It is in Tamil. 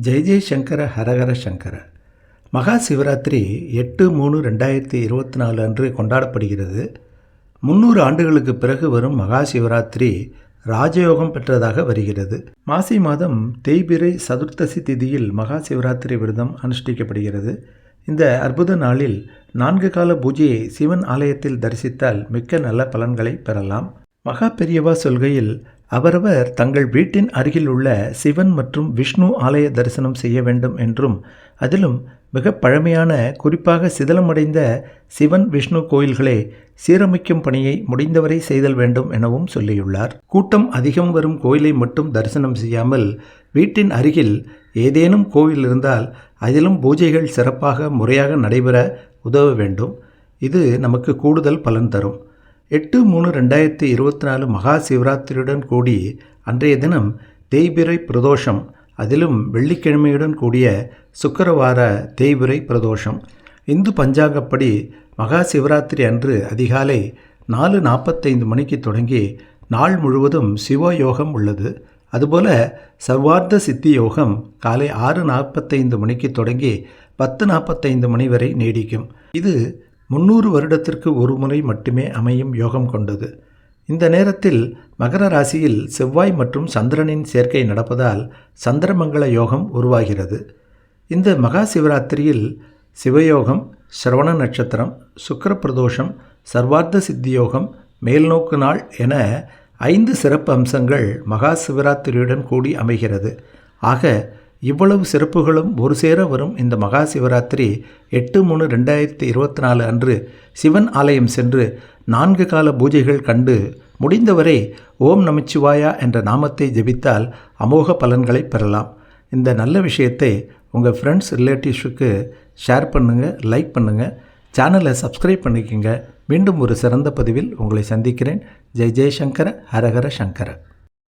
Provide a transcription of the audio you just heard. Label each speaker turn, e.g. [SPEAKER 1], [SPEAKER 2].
[SPEAKER 1] ஜெய் ஜெய் சங்கர ஹரஹர சங்கர. மகா சிவராத்திரி எட்டு மூணு ரெண்டாயிரத்தி இருபத்தி நாலு அன்று கொண்டாடப்படுகிறது. முந்நூறு ஆண்டுகளுக்கு பிறகு வரும் மகா சிவராத்திரி ராஜயோகம் பெற்றதாக வருகிறது. மாசி மாதம் தேய்பிரை சதுர்த்தசி திதியில் மகா சிவராத்திரி விரதம் அனுஷ்டிக்கப்படுகிறது. இந்த அற்புத நாளில் நான்கு கால பூஜையை சிவன் ஆலயத்தில் தரிசித்தால் மிக்க நல்ல பலன்களை பெறலாம். மகா பெரியவா சொல்கையில் அவரவர் தங்கள் வீட்டின் அருகில் உள்ள சிவன் மற்றும் விஷ்ணு ஆலய தரிசனம் செய்ய வேண்டும் என்றும் அதிலும் மிக பழமையான குறிப்பாக சிதலமடைந்த சிவன் விஷ்ணு கோயில்களை சீரமைக்கும் பணியை முடிந்தவரை செய்தல் வேண்டும் எனவும் சொல்லியுள்ளார். கூட்டம் அதிகம் வரும் கோயிலை மட்டும் தரிசனம் செய்யாமல் வீட்டின் அருகில் ஏதேனும் கோவில் இருந்தால் அதிலும் பூஜைகள் சிறப்பாக முறையாக நடைபெற உதவ வேண்டும். இது நமக்கு கூடுதல் பலன் தரும். எட்டு மூணு ரெண்டாயிரத்தி இருபத்தி நாலு மகா சிவராத்திரியுடன் கூடி அன்றைய தினம் தேய்பிரை பிரதோஷம் அதிலும் வெள்ளிக்கிழமையுடன் கூடிய சுக்கரவார தேய்பிரை பிரதோஷம். இந்து பஞ்சாங்கப்படி மகா சிவராத்திரி அன்று அதிகாலை நாலு நாற்பத்தைந்து மணிக்கு தொடங்கி நாள் முழுவதும் சிவ யோகம் உள்ளது. அதுபோல சர்வார்த்த சித்தி யோகம் காலை ஆறு நாற்பத்தைந்து மணிக்கு தொடங்கி பத்து நாற்பத்தைந்து மணி வரை நீடிக்கும். இது முன்னூறு வருடத்திற்கு ஒரு முறை மட்டுமே அமையும் யோகம் கொண்டது. இந்த நேரத்தில் மகர ராசியில் செவ்வாய் மற்றும் சந்திரனின் சேர்க்கை நடப்பதால் சந்திரமங்கள யோகம் உருவாகிறது. இந்த மகா சிவராத்திரியில் சிவயோகம் சிரவண நட்சத்திரம் சுக்கர பிரதோஷம் சர்வார்த்த சித்தியோகம் மேல்நோக்கு நாள் என ஐந்து சிறப்பு அம்சங்கள் மகா சிவராத்திரியுடன் கூடி அமைகிறது. ஆக இவ்வளவு சிறப்புகளும் ஒரு சேர வரும் இந்த மகா சிவராத்திரி எட்டு மூணு ரெண்டாயிரத்தி இருபத்தி நாலு அன்று சிவன் ஆலயம் சென்று நான்கு கால பூஜைகள் கண்டு முடிந்தவரை ஓம் நமச்சிவாயா என்ற நாமத்தை ஜெபித்தால் அமோக பலன்களை பெறலாம். இந்த நல்ல விஷயத்தை உங்கள் ஃப்ரெண்ட்ஸ் ரிலேட்டிவ்ஸுக்கு ஷேர் பண்ணுங்கள் லைக் பண்ணுங்கள் சேனலை சப்ஸ்கிரைப் பண்ணிக்கோங்க. மீண்டும் ஒரு சிறந்த பதிவில் உங்களை சந்திக்கிறேன். ஜெய் ஜெய்சங்கர ஹரஹர சங்கர.